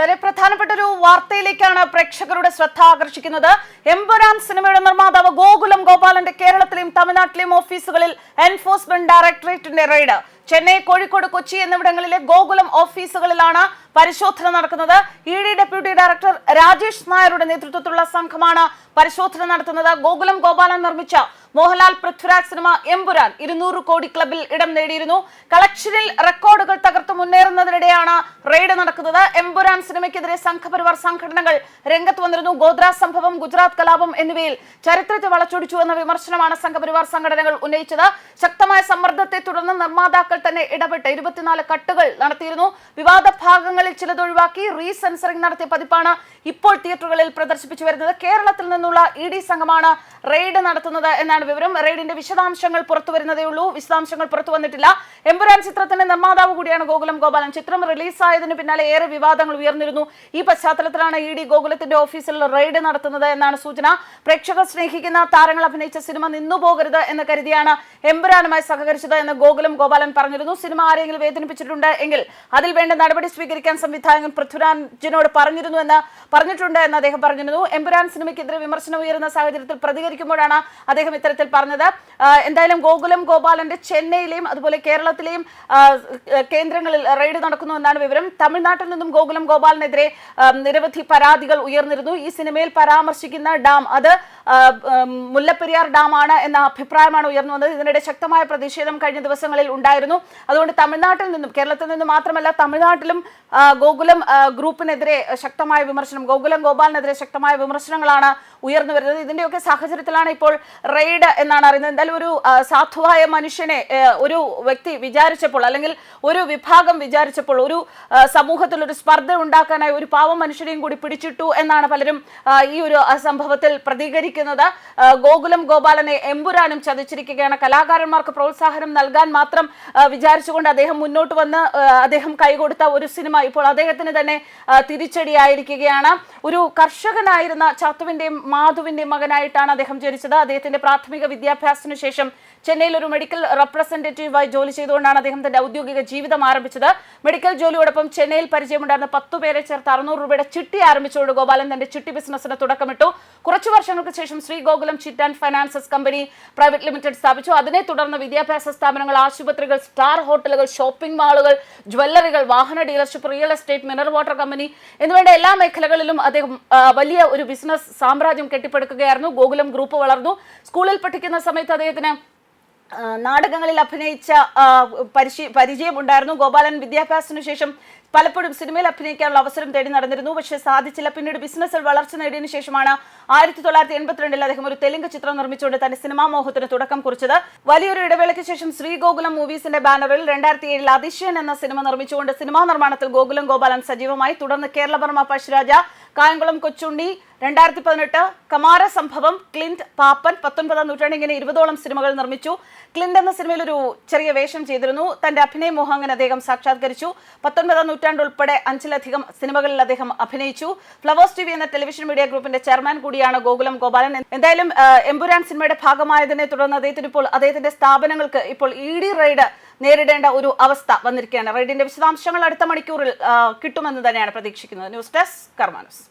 വളരെ പ്രധാനപ്പെട്ട ഒരു വാർത്തയിലേക്കാണ് പ്രേക്ഷകരുടെ ശ്രദ്ധ ആകർഷിക്കുന്നത്. എംപുരാൻ സിനിമയുടെ നിർമ്മാതാവ് ഗോകുലം ഗോപാലന്റെ കേരളത്തിലെയും തമിഴ്നാട്ടിലെയും ഓഫീസുകളിൽ എൻഫോഴ്സ്മെന്റ് ഡയറക്ടറേറ്റിന്റെ റെയ്ഡ്. ചെന്നൈ കോഴിക്കോട് കൊച്ചി എന്നിവിടങ്ങളിലെ ഗോകുലം ഓഫീസുകളിലാണ് പരിശോധന നടക്കുന്നത്. E D deputy director Rajesh നായരുടെ നേതൃത്വത്തിലുള്ള സംഘമാണ് പരിശോധന നടത്തുന്നത്. ഗോകുലം ഗോപാലൻ നിർമ്മിച്ച മോഹൻലാൽ പൃഥ്വിരാജ് സിനിമ എമ്പുരാൻ ഇരുന്നൂറ് കോടി ക്ലബിൽ ഇടം നേടിയിരുന്നു. കളക്ഷനിൽ റെക്കോർഡുകൾ തകർത്ത് മുന്നേറുന്നതിനിടെയാണ് റെയ്ഡ് നടക്കുന്നത്. എമ്പുരാൻ സിനിമയ്ക്കെതിരെ സംഘപരിവാർ സംഘടനകൾ രംഗത്ത് വന്നിരുന്നു. ഗോദ്ര സംഭവം ഗുജറാത്ത് കലാപം എന്നിവയിൽ ചരിത്രത്തെ വളച്ചൊടിച്ചു എന്ന വിമർശനമാണ് സംഘപരിവാർ സംഘടനകൾ ഉന്നയിച്ചത്. ശക്തമായ സമ്മർദ്ദത്തെ തുടർന്ന് നിർമ്മാതാക്കൾ തന്നെ ഇടപെട്ട് ഇരുപത്തിനാല് കട്ടുകൾ നടത്തിയിരുന്നു. വിവാദ ഭാഗങ്ങളിൽ ചിലതൊഴിവാക്കി റീസെൻസറിംഗ് നടത്തിയ പതിപ്പാണ് ഇപ്പോൾ തിയേറ്ററുകളിൽ പ്രദർശിപ്പിച്ചു വരുന്നത് കേരളത്തിൽ നിന്നുള്ള ഇ ഡി സംഘമാണ് റെയ്ഡ് നടത്തുന്നത് എന്നാണ് വിവരം. റെയ്ഡിന്റെ വിശദാംശങ്ങൾ പുറത്തു വരുന്നതേ ഉള്ളൂ. വിശദാംശങ്ങൾ പുറത്തു വന്നിട്ടില്ല. എമ്പുരാൻ ചിത്രത്തിന്റെ നിർമ്മാതാവ് കൂടിയാണ് ഗോകുലം ഗോപാലൻ. ചിത്രം റിലീസായതിനു പിന്നാലെ ഏറെ വിവാദങ്ങൾ ഉയർന്നിരുന്നു. ഈ പശ്ചാത്തലത്തിലാണ് ഇ ഡി ഗോകുലത്തിന്റെ ഓഫീസിൽ റെയ്ഡ് നടത്തുന്നത് എന്നാണ് സൂചന. പ്രേക്ഷകർ സ്നേഹിക്കുന്ന താരങ്ങൾ അഭിനയിച്ച സിനിമ നിന്നുപോകരുത് എന്ന് കരുതിയാണ് എമ്പുരാനുമായി സഹകരിച്ചത് എന്ന് ഗോകുലം ഗോപാലൻ പറഞ്ഞിരുന്നു. സിനിമ ആരെങ്കിലും വേദനിപ്പിച്ചിട്ടുണ്ട് എങ്കിൽ അതിൽ വേണ്ട നടപടി സ്വീകരിക്കാൻ സംവിധായകൻ പൃഥ്വിരാജിനോട് പറഞ്ഞിരുന്നു എന്ന് പറഞ്ഞിട്ടുണ്ട് എന്ന് അദ്ദേഹം പറഞ്ഞിരുന്നു. എമ്പുരാൻ സിനിമയ്ക്കെതിരെ വിമർശനം ഉയരുന്ന സാഹചര്യത്തിൽ പ്രതികരിക്കുമ്പോഴാണ് അദ്ദേഹം ഇത്തരത്തിൽ പറഞ്ഞത്. എന്തായാലും ഗോകുലം ഗോപാലന്റെ ചെന്നൈയിലെയും അതുപോലെ കേരളത്തിലെയും കേന്ദ്രങ്ങളിൽ റെയ്ഡ് നടക്കുന്നു എന്നാണ് വിവരം. തമിഴ്നാട്ടിൽ നിന്നും ഗോകുലം ഗോപാലിനെതിരെ നിരവധി പരാതികൾ ഉയർന്നിരുന്നു. ഈ സിനിമയിൽ പരാമർശിക്കുന്ന ഡാം അത് മുല്ലപ്പെരിയാർ ഡാം ആണ് എന്ന അഭിപ്രായമാണ് ഉയർന്നു വന്നത്. ഇതിനിടെ ശക്തമായ പ്രതിഷേധം കഴിഞ്ഞ ദിവസങ്ങളിൽ ഉണ്ടായിരുന്നു. അതുകൊണ്ട് തമിഴ്നാട്ടിൽ നിന്നും കേരളത്തിൽ നിന്നും മാത്രമല്ല തമിഴ്നാട്ടിലും ഗോകുലം ഗ്രൂപ്പിനെതിരെ ശക്തമായ വിമർശനം ഗോകുലം ഗോപാലിനെതിരെ ശക്തമായ വിമർശനങ്ങളാണ് ഉയർന്നു വരുന്നത്. ഇതിന്റെയൊക്കെ സാഹചര്യത്തിലാണ് ഇപ്പോൾ റെയ്ഡ് എന്നാണ് അറിയുന്നത്. എന്തായാലും ഒരു സാധുവായ മനുഷ്യനെ ഒരു വ്യക്തി വിചാരിച്ചപ്പോൾ അല്ലെങ്കിൽ ഒരു വിഭാഗം വിചാരിച്ചപ്പോൾ ഒരു സമൂഹത്തിൽ ഒരു സ്പർദ്ധ ഉണ്ടാക്കാനായി ഒരു പാവം മനുഷ്യരെയും കൂടി പിടിച്ചിട്ടു എന്നാണ് പലരും ഈ ഒരു സംഭവത്തിൽ പ്രതികരിക്കുന്നത്. ഗോകുലം ഗോപാലനെ എമ്പുരാനും ചതിച്ചിരിക്കുകയാണ്. കലാകാരന്മാർക്ക് പ്രോത്സാഹനം നൽകാൻ മാത്രം വിചാരിച്ചുകൊണ്ട് അദ്ദേഹം മുന്നോട്ട് വന്ന് അദ്ദേഹം കൈകൊടുത്ത ഒരു സിനിമ ഇപ്പോൾ അദ്ദേഹത്തിന് തന്നെ ആ, ഒരു കർഷകനായിരുന്ന ചാത്തുവിന്റെയും മാധുവിന്റെയും മകനായിട്ടാണ് അദ്ദേഹം ജനിച്ചത്. അദ്ദേഹത്തിന്റെ പ്രാഥമിക വിദ്യാഭ്യാസത്തിനു ശേഷം ചെന്നൈയിൽ ഒരു മെഡിക്കൽ റെപ്രസെന്റേറ്റീവായി ജോലി ചെയ്തുകൊണ്ടാണ് അദ്ദേഹം തന്റെ ഔദ്യോഗിക ജീവിതം ആരംഭിച്ചത്. മെഡിക്കൽ ജോലിയോടൊപ്പം ചെന്നൈയിൽ പരിചയമുണ്ടായിരുന്ന പത്തു പേരെ ചേർത്ത് അറുന്നൂറ് രൂപയുടെ ചിട്ടി ആരംഭിച്ചുകൊണ്ട് ഗോപാലൻ തന്റെ ചിട്ടി ബിസിനസ്സിന് തുടക്കമിട്ടു. കുറച്ചു വർഷങ്ങൾക്ക് ശേഷം Sree Gokulam chit and finances company private limited സ്ഥാപിച്ചു. അതിനെ തുടർന്ന് വിദ്യാഭ്യാസ സ്ഥാപനങ്ങൾ ആശുപത്രികൾ സ്റ്റാർ ഹോട്ടലുകൾ ഷോപ്പിംഗ് മാളുകൾ ജ്വല്ലറികൾ വാഹന dealership real estate mineral water company എന്നിവയുടെ എല്ലാ മേഖലകളിലും അദ്ദേഹം ആ, വലിയ ഒരു ബിസിനസ് സാമ്രാജ്യം കെട്ടിപ്പടുക്കുകയായിരുന്നു. ഗോകുലം ഗ്രൂപ്പ് വളർന്നു. സ്കൂളിൽ പഠിക്കുന്ന സമയത്ത് അദ്ദേഹത്തിന് നാടകങ്ങളിൽ അഭിനയിച്ച പരിശീ പരിചയമുണ്ടായിരുന്നു ഗോപാലൻ വിദ്യാഭ്യാസത്തിനു ശേഷം പലപ്പോഴും സിനിമയിൽ അഭിനയിക്കാനുള്ള അവസരം തേടി നടന്നിരുന്നു. പക്ഷെ സാധിച്ചില്ല. പിന്നീട് ബിസിനസ്സിൽ വളർച്ച നേടിയതിനു ശേഷമാണ് ആയിരത്തി തൊള്ളായിരത്തി എൺപത്തിരണ്ടിൽ അദ്ദേഹം ഒരു തെലുങ്ക് ചിത്രം നിർമ്മിച്ചുകൊണ്ട് തന്റെ സിനിമാ മോഹത്തിന് തുടക്കം കുറിച്ചത്. വലിയൊരു ഇടവേളയ്ക്ക് ശേഷം ശ്രീ ഗോകുലം മൂവീസിന്റെ ബാനറിൽ രണ്ടായിരത്തി ഏഴിൽ അതിശയൻ എന്ന സിനിമ നിർമ്മിച്ചുകൊണ്ട് സിനിമാ നിർമ്മാണത്തിൽ ഗോകുലം ഗോപാലൻ സജീവമായി. തുടർന്ന് കേരളവർമ്മ പശുരാജ കായംകുളം കൊച്ചുണ്ണി രണ്ടായിരത്തി പതിനെട്ട് കമാര സംഭവം ക്ലിന്റ് പാപ്പൻ പത്തൊൻപതാം നൂറ്റാണ്ട് ഇങ്ങനെ ഇരുപതോളം സിനിമകൾ നിർമ്മിച്ചു. ക്ലിന്റ് എന്ന സിനിമയിൽ ഒരു ചെറിയ വേഷം ചെയ്തിരുന്നു. തന്റെ അഭിനയ മോഹങ്ങനെ അദ്ദേഹം സാക്ഷാത്കരിച്ചു. പത്തൊൻപതാം നൂറ്റാണ്ട് ഉൾപ്പെടെ അഞ്ചിലധികം സിനിമകളിൽ അദ്ദേഹം അഭിനയിച്ചു. ഫ്ലവേഴ്സ് ടി എന്ന ടെലിവിഷൻ മീഡിയ ഗ്രൂപ്പിന്റെ ചെയർമാൻ കൂടിയാണ് ഗോകുലം ഗോപാലൻ. എന്തായാലും എമ്പുരാൻ സിനിമയുടെ ഭാഗമായതിനെ തുടർന്ന് അദ്ദേഹത്തിന് ഇപ്പോൾ അദ്ദേഹത്തിന്റെ സ്ഥാപനങ്ങൾക്ക് ഇപ്പോൾ ഇ ഡി റെയ്ഡ് നേരിടേണ്ട ഒരു അവസ്ഥ വന്നിരിക്കുകയാണ്. റെയ്ഡിന്റെ വിശദാംശങ്ങൾ അടുത്ത മണിക്കൂറിൽ കിട്ടുമെന്ന് തന്നെയാണ് പ്രതീക്ഷിക്കുന്നത്. News desk കർമാനസ്.